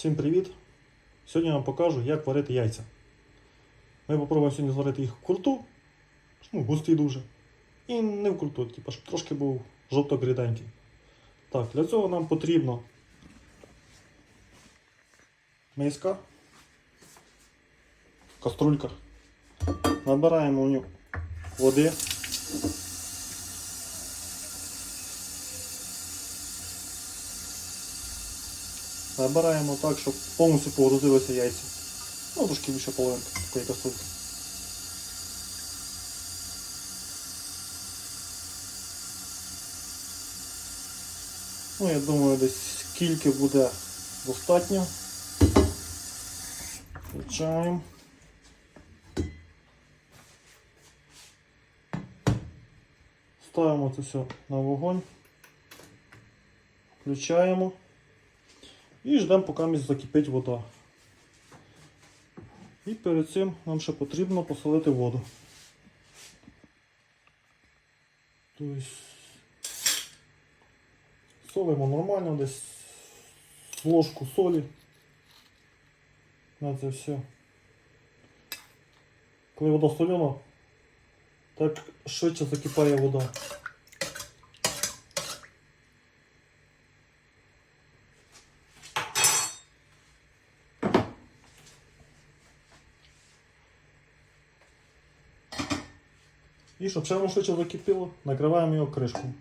Всім привіт! Сьогодні я вам покажу, як варити яйця. Ми попробуємо сьогодні зварити їх в курту, ну, густий дуже. І не в курту, типу, щоб трошки був жовток ріденький. Так, для цього нам потрібно миска, каструлька. Набираємо в нього води. Набираємо так, щоб повністю погрузилися яйця. Ну, трошки більше половинки такої каструльки. Ну, я думаю, десь скільки буде достатньо. Включаємо. Ставимо це все на вогонь. Включаємо. І ждемо, поки закипить вода. І перед цим нам ще потрібно посолити воду. Тобто солимо нормально, десь ложку солі на це все. Коли вода солена, так швидше закипає вода. І щоб ще воно швидше закипіло, накриваємо його кришкою.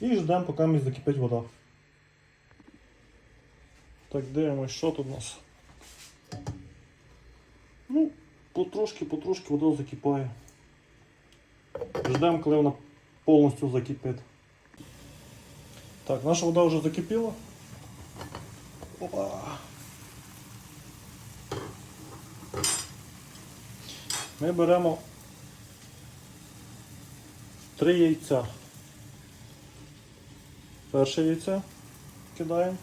І ждемо, поки мені закипить вода. Так, дивимось, що тут у нас. Ну, потрошки, потрошки вода закипає. Ждемо, коли вона повністю закипить. Так, наша вода вже закипіла. Опа. Ми беремо три яйця. Перше яйце кидаємо.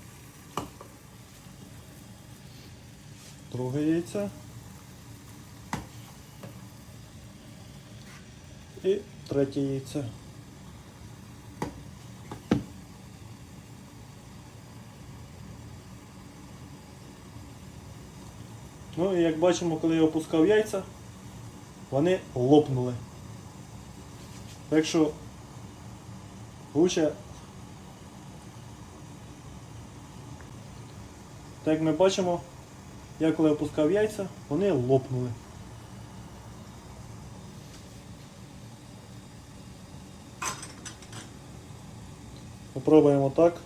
Друге яйце. І третє яйце. Ну і як бачимо, коли я опускав яйця, вони лопнули. Так що лучше, так як ми бачимо, я коли опускав яйця, вони лопнули. Попробуємо так.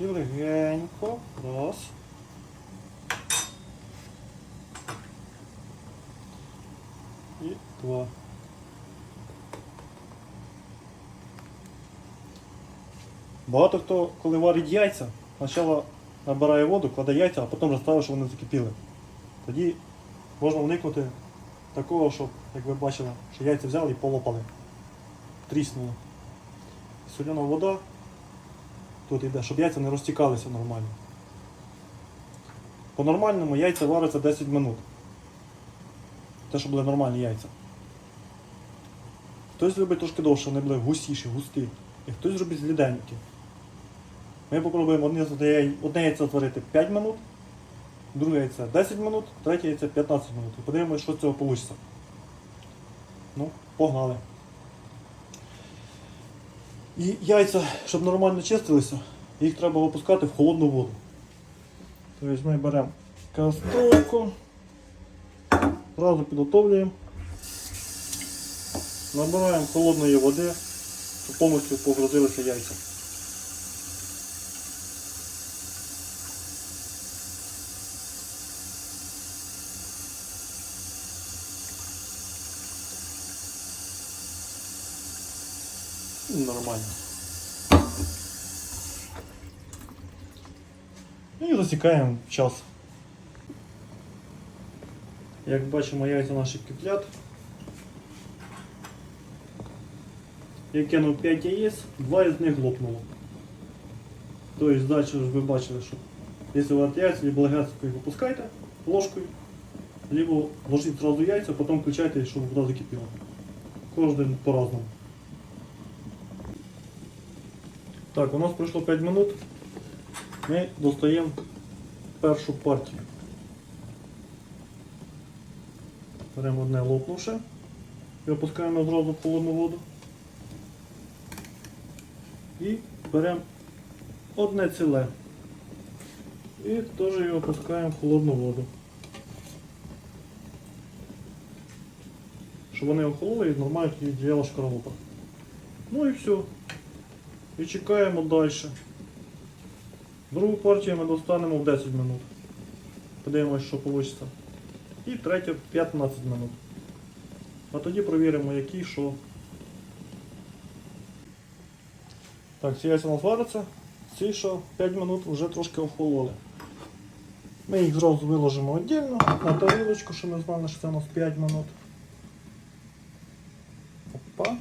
І легенько. Раз. І два. Багато хто, коли варить яйця, спочатку набирає воду, кладе яйця, а потім вже ставить, що вони закипіли. Тоді можна уникнути такого, щоб, як ви бачили, що яйця взяли і полопали. Тріснули. Соляна вода тут йде, щоб яйця не розтікалися нормально. По-нормальному яйця варяться 10 минут. Те, щоб були нормальні яйця. Хтось любить трошки довше, вони були густіші, густі. І хтось робить зліденькі. Ми попробуємо одне, одне яйце зварити 5 минут, друге яйце 10 минут, третє яйце 15 минут. І подивимося, що з цього вийде. Ну, погнали. І яйця, щоб нормально чистилися, їх треба опускати в холодну воду. Тобто ми беремо каструльку, одразу підготовлюємо, набираємо холодної води, щоб повністю погрузилися яйця. Нормально. І засікаємо час. Як бачимо, яйця наші киплять. Я кинув 5 яєць, 2 із них лопнуло. Тобто далі ж ви бачили, що якщо ви яйця, либо легенько їх опускайте ложкою, либо ложіть одразу яйця, потім включайте, щоб вода закипіла. Кожен по-разному. Так, у нас пройшло 5 минут. ми достаємо першу партію. Беремо одне лопнувше і опускаємо одразу в холодну воду. І беремо одне ціле. І теж його опускаємо в холодну воду. Щоб вони охололи і нормально діяла шкарлупа. Ну і все. І чекаємо далі. Другу партію ми достанемо в 10 минут. Подивимось, що вийде. І третю 15 минут. А тоді провіримо, які що. Так, ці яйця нас варяться. Ці що 5 минут вже трошки охололи. Ми їх зразу виложимо віддільно на тарілочку, щоб ми знали, що це у нас 5 минут. Опа.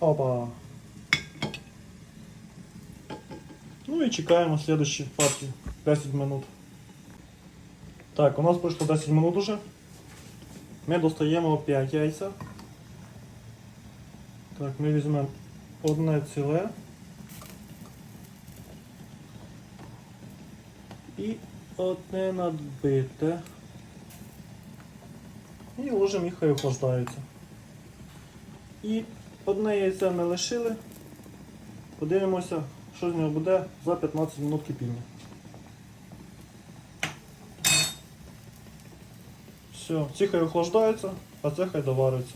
Опа. Ну і чекаємо следующую партію. 10 минут. Так, у нас пройшло 10 минут уже. Ми достаємо 5 яйця. Так, ми візьмемо одне ціле. І одне надбите. І ложимо їх, хай охлаждаються. І одне яйце ми лишили. Подивимося, що з нього буде за 15 минут кипіння. Все, ці хай охлаждаються, а це хай доварюється.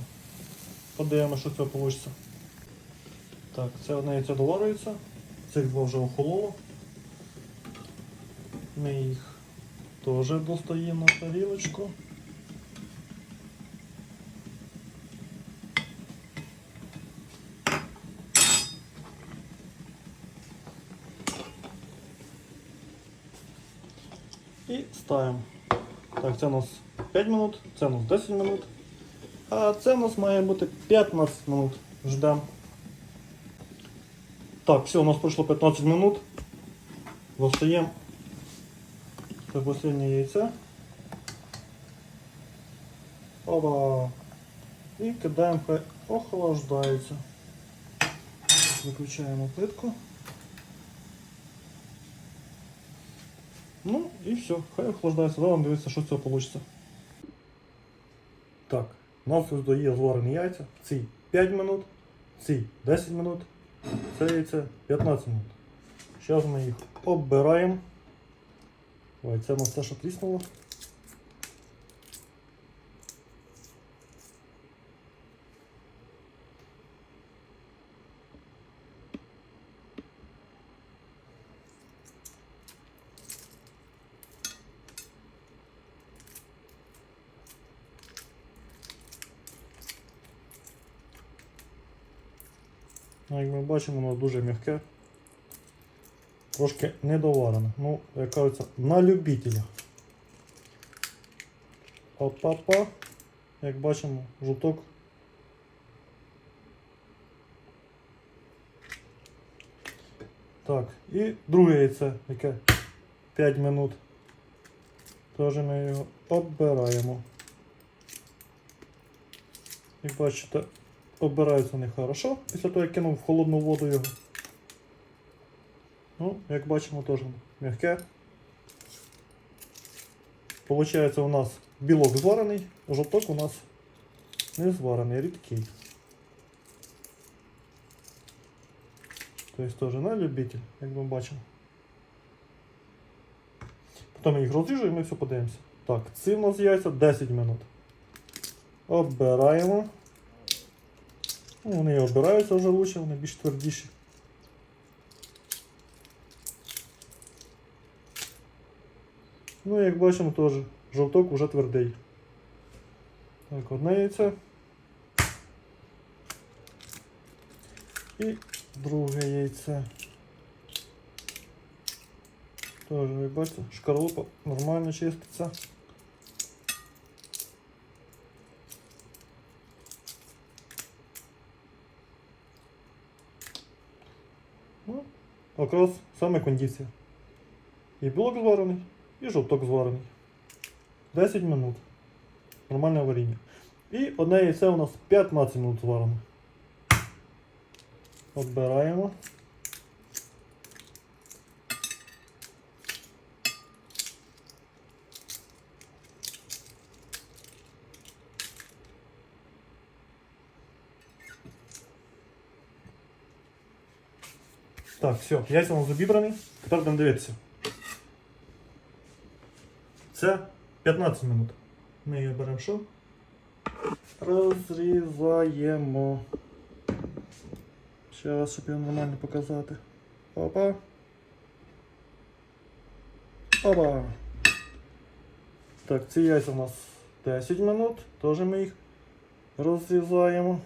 Подивимося, що цього вийде. Так, це одне яйце доварюється, цих два вже охололо. Ми їх теж достаємо на тарілочку. І ставимо. Так, це у нас 5 минут, це у нас 10 минут. А це у нас має бути 15 минут. Ждемо. Так, все, у нас пройшло 15 минут. Достаємо це останнє яйце. Опа. І кидаємо, хай охлаждається. Виключаємо плитку. Ну і все, хай охлаждається. Давай дивитися, що з цього вийде. Так, у нас здає зварені яйця. Ці 5 минут, ці 10 минут, це яйце 15 минут. Зараз ми їх оббираємо. Ой, це у нас те, що тріснуло. Як ми бачимо, воно дуже м'яке. Трошки недоварене. Ну, як кажеться, на любителя. Опа-па. Як бачимо, жовток. Так, і друге яйце, яке 5 минут. Теж ми його оббираємо. Як бачите, оббираються вони хорошо після того, як кинув в холодну воду його. Ну, як бачимо, теж м'яке. Получається у нас білок зварений, жовток у нас не зварений, рідкий. Тобто теж на любитель, як ми бачимо. Потім їх розріжуємо і ми все подивимося. Так, ці у нас яйця 10 минут. Оббираємо. Ну, вони і обираються вже лучше, вони більш твердіші. Ну, як бачимо, теж жовток вже твердий. Так, одне яйце. І друге яйце. Теж, ви бачите, шкарлупа нормально чиститься. Ну, якраз саме кондиція. І білок зварений, і жовток зварений. 10 минут. Нормальне варіння. І одне яйце у нас 15 минут зварене. Отбираємо. Так, все, яйця у нас обібрані. Тепер будемо дивитися. Це 15 минут. Ми її беремо що? Розрізаємо. Зараз, щоб його нормально показати. Опа. Опа. Так, ці яйця у нас 10 минут. Теж ми їх розрізаємо.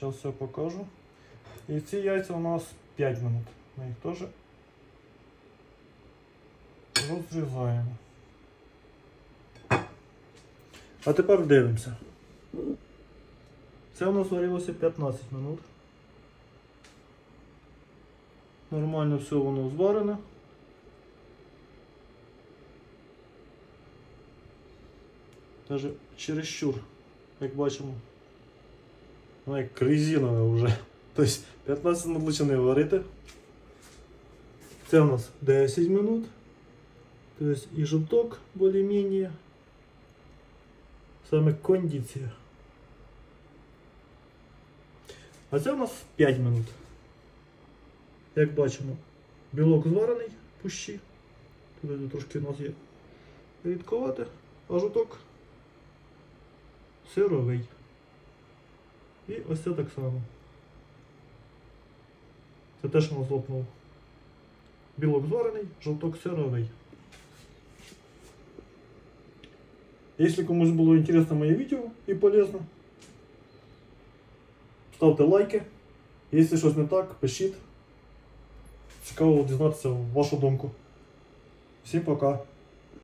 Зараз все покажу. І ці яйця у нас 5 минут. Ми їх теж розрізаємо. А тепер дивимося. Це у нас варилося 15 минут. Нормально все воно зварене. Даже чересчур, як бачимо. Воно як резинове вже. Тобто 15 минут не варити. Це у нас 10 минут. Тобто і жовток більш-менш. Саме кондиція. А це у нас 5 минут. Як бачимо, білок зварений пущі. Тут трошки у нас є рідковате, а жовток сировий. І ось це так само. Це теж у нас лопнув. Білок зварений, жовток сировий. Если комусь было интересно мое видео и полезно, ставте лайки. Якщо щось не так, пишіть. Цікаво дізнатися вашу думку. Всім пока.